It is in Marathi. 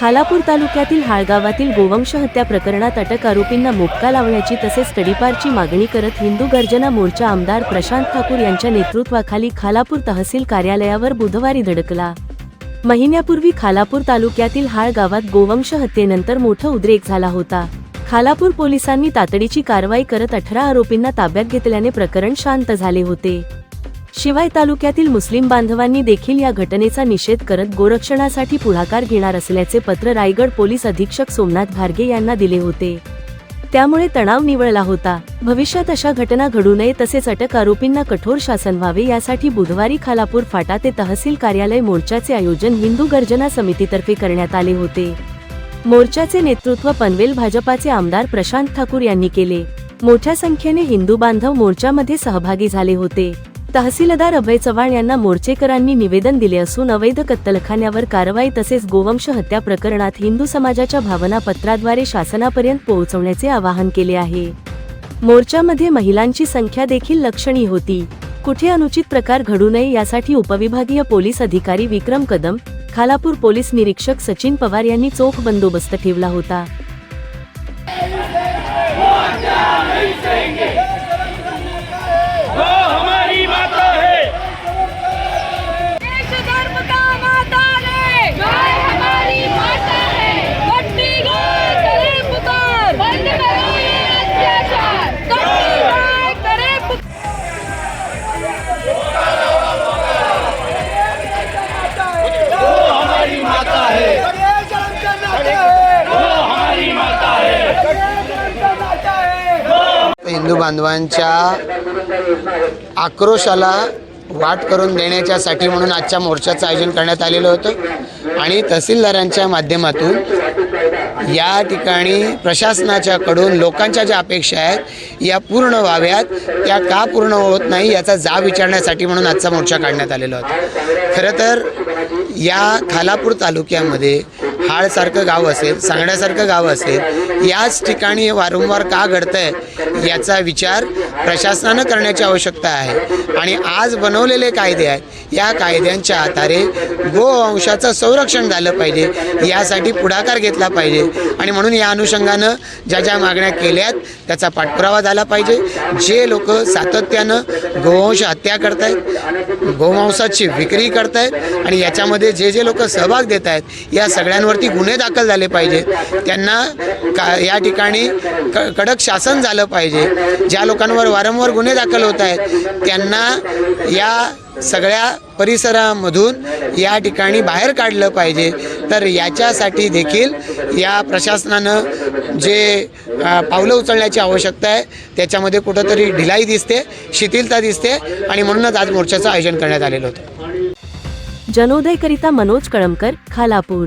खालापूर तालुक्यातील हाळगावातील गोवंश हत्या प्रकरणात अटक आरोपींना मुक्का लावण्याची तसेच तडीपारची मागणी करत हिंदू गर्जना मोर्चा आमदार प्रशांत ठाकूर यांच्या नेतृत्वाखाली खालापूर तहसील कार्यालयावर बुधवारी धडकला. महिन्यापूर्वी खालापूर तालुक्यातील हाळ गावात गोवंश हत्येनंतर मोठा उद्रेक झाला होता. खालापूर पोलिसांनी तातडीची कारवाई करत अठरा आरोपींना ताब्यात घेतल्याने प्रकरण शांत झाले होते. शिवाय तालुक्यातील मुस्लिम बांधवांनी देखील या घटनेचा निषेध करत गोरक्षणासाठी पुढाकार घेणार असल्याचे पत्र रायगड पोलीस अधीक्षक सोमनाथ घारगे यांना दिले होते. त्यामुळे तणाव निवळला होता. भविष्यात अशा घटना घडू नये तसेच अटक आरोपींना कठोर शासन व्हावे यासाठी बुधवारी खालापूर फाटा ते तहसील कार्यालय मोर्चाचे आयोजन हिंदू गर्जना समितीतर्फे करण्यात आले होते. मोर्चाचे नेतृत्व पनवेल भाजपाचे आमदार प्रशांत ठाकूर यांनी केले. मोठ्या संख्येने हिंदू बांधव मोर्चामध्ये सहभागी झाले होते. तहसीलदार अभय चव्हाण यांना मोर्चेकरांनी निवेदन दिले असून अवैध कत्तलखान्यावर कारवाई तसेच गोवंश हत्या प्रकरणात हिंदू समाजाच्या भावना पत्राद्वारे शासनापर्यंत पोहोचवण्याचे आवाहन केले आहे. मोर्चामध्ये महिलांची संख्या देखील लक्षणीय होती. कुठे अनुचित प्रकार घडू नये यासाठी उपविभागीय पोलीस अधिकारी विक्रम कदम खालापूर पोलीस निरीक्षक सचिन पवार यांनी चोख बंदोबस्त ठेवला होता. हिंदू बांधवांच्या आक्रोशाला वाट करून देण्याच्यासाठी म्हणून आजच्या मोर्चाचं आयोजन करण्यात आलेलं होतं. आणि तहसीलदारांच्या माध्यमातून या ठिकाणी प्रशासनाच्याकडून लोकांच्या ज्या अपेक्षा आहेत या पूर्ण व्हाव्यात त्या का पूर्ण होत नाही याचा जाब विचारण्यासाठी म्हणून आजचा मोर्चा काढण्यात आलेला होता. खरं तर या खालापूर तालुक्यामध्ये हाळसारखं गाव असेल सांगण्यासारखं गाव असेल याच ठिकाणी हे वारंवार का घडतंय याचा विचार प्रशासनानं करण्याची आवश्यकता आहे. आणि आज बनवलेले कायदे आहेत या कायद्यांच्या आधारे गोवंशाचं संरक्षण झालं पाहिजे यासाठी पुढाकार घेतला पाहिजे. आणि म्हणून या अनुषंगानं ज्या ज्या मागण्या केल्यात त्याचा पाठपुरावा झाला पाहिजे. जे लोक सातत्यानं गोवंश हत्या करतायत गोमांसाची विक्री करतायत आणि याच्यामध्ये जे जे लोक सहभाग देत आहेत या सगळ्यांना सगळ्यांवरती गुन्हे दाखल झाले पाहिजे. त्यांना का या ठिकाणी क कडक शासन झालं पाहिजे. ज्या लोकांवर वारंवार गुन्हे दाखल होत आहेत त्यांना या सगळ्या परिसरामधून या ठिकाणी बाहेर काढलं पाहिजे. तर याच्यासाठी देखील या प्रशासनानं जे पावलं उचलण्याची आवश्यकता आहे त्याच्यामध्ये कुठंतरी ढिलाई दिसते शिथिलता दिसते आणि म्हणूनच आज मोर्चाचं आयोजन करण्यात आलेलं होतं. जनोदयकरिता मनोज कळमकर खालापूर.